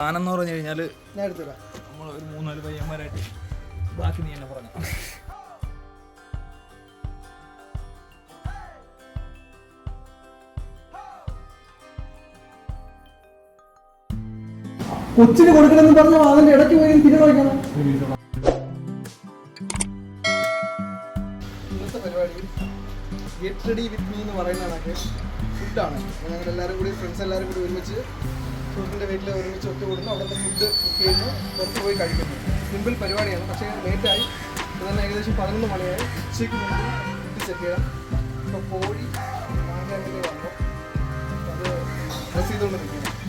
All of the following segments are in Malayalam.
സാധനം എന്ന് പറഞ്ഞു കഴിഞ്ഞാൽ ഞാൻ എടുത്തുതരാം. നമ്മൾ ഒരു മൂന്നാൽ പയ്യന്മാരായിട്ട് ബാക്കി നീ എന്നെ പറഞ്ഞു. കൊച്ചിന് കൊടുക്കണമെന്ന് പറഞ്ഞ അതിന്റെ ഇടയ്ക്ക് പോയി തിരികെ വയ്ക്കണം ഇന്നത്തെ പരിപാടി ഗെറ്റ് റെഡി വിത്ത് മീ എന്ന് പറയുന്ന കണക്ക് ഫുഡാണ് ഞങ്ങൾ എല്ലാവരും കൂടി ഫ്രണ്ട്സ് എല്ലാവരും കൂടി ഒരുമിച്ച് സുഹൃത്തിന്റെ വീട്ടിൽ ഒരുമിച്ച് ഒത്തുകൂടുന്നു അവിടുത്തെ ഫുഡ് കുക്ക് ചെയ്യുന്നു. പുറത്ത് പോയി കഴിക്കുന്നു. സിമ്പിൾ പരിപാടിയാണ്. പക്ഷേ ലേറ്റായി തന്നെ ഏകദേശം പതിനൊന്ന് മണിയായി. ഉച്ചയ്ക്ക് മുമ്പ് ഫുഡ് സെറ്റ് ചെയ്യണം ഇപ്പോൾ കോഴി മാങ്ങാണ്ടിൽ വന്നു? അത് ഡ്രസ് ചെയ്തുകൊണ്ട്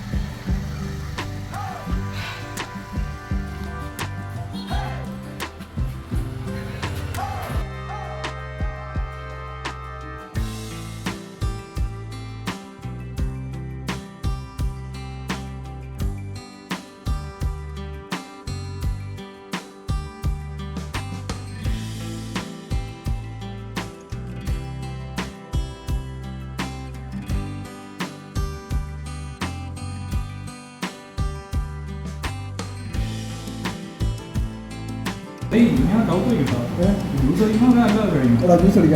ജ്യൂസ് കഴിക്കുമ്പോൾ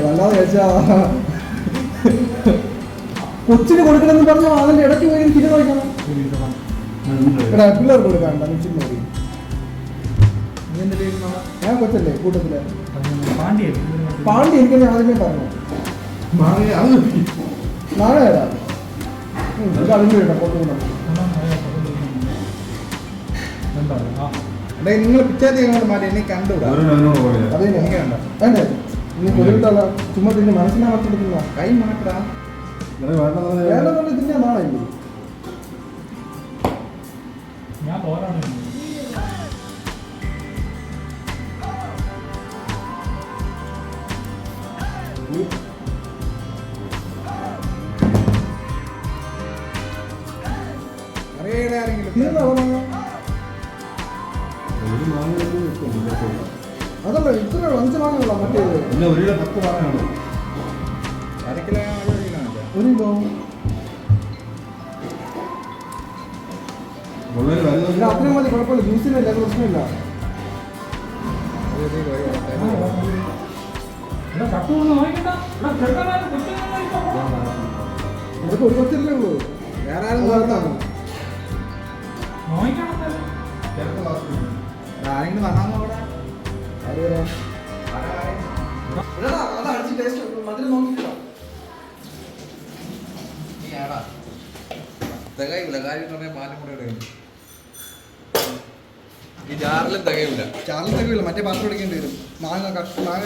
അല്ലാതെ കഴിച്ചാ. കൊച്ചിന് കൊടുക്കണമെന്ന് പറഞ്ഞ അതിന്റെ ഇടയ്ക്ക് പോയി തിരി വയ്ക്കണം എടാ പിള്ളേർ കൊടുക്കാണ്ട മിച്ചിന് മതി. ഞാൻ കൊച്ചല്ലേ കൂട്ടത്തിൽ. പാണ്ടി എനിക്ക് ആദ്യമേ പറഞ്ഞു. നാളെ ഏതാ അതിന്റെ ഇടാം കൊണ്ടുപോകണം എടേ നിങ്ങൾ പിച്ചാത്തി അങ്ങോട്ട് മാറ്റി എന്നെ കണ്ടുകൂടാ അത് എനിക്ക് കണ്ടോ? വേണ്ടേ? നീ കൊല്ലിട്ടല്ല ചുമ്മാ തിന്നെ മനസ്സിലാകത്തില്ല കൈ മാറ്റാ വേണ്ടെന്നുള്ള ഇതിന്റെ നാളെ ഞാൻ പോരാണ്. അറിയണേ ആരെങ്കിലും അതല്ല ഇത്ര അഞ്ച് മാങ്ങയുള്ള പിന്നെ ഒരു കിലോ ഇല്ല അത്രയും മതി കുഴപ്പമില്ല. ജ്യൂസിനല്ല അത് പ്രശ്നമില്ല ഇവിടെ കട്ട് കൊണ്ട് വാങ്ങിക്കണ്ട ഇവിടെ ചെറുക്കന്മാര് കൊച്ചുങ്ങളെ കഴിച്ചോ. ഇതൊക്കെ ഒരു പത്തില്ലേ ഉള്ളൂ. വേറെ ആരും ആരെങ്കിലും വന്നാന്നോ അവിടെ തികയില്ല ഈ ജാറിലും തികയില്ല ചാർലി തകവില്ല മറ്റേ പാത്രം എടുക്കേണ്ടി വരും. മാങ്ങ മാങ്ങ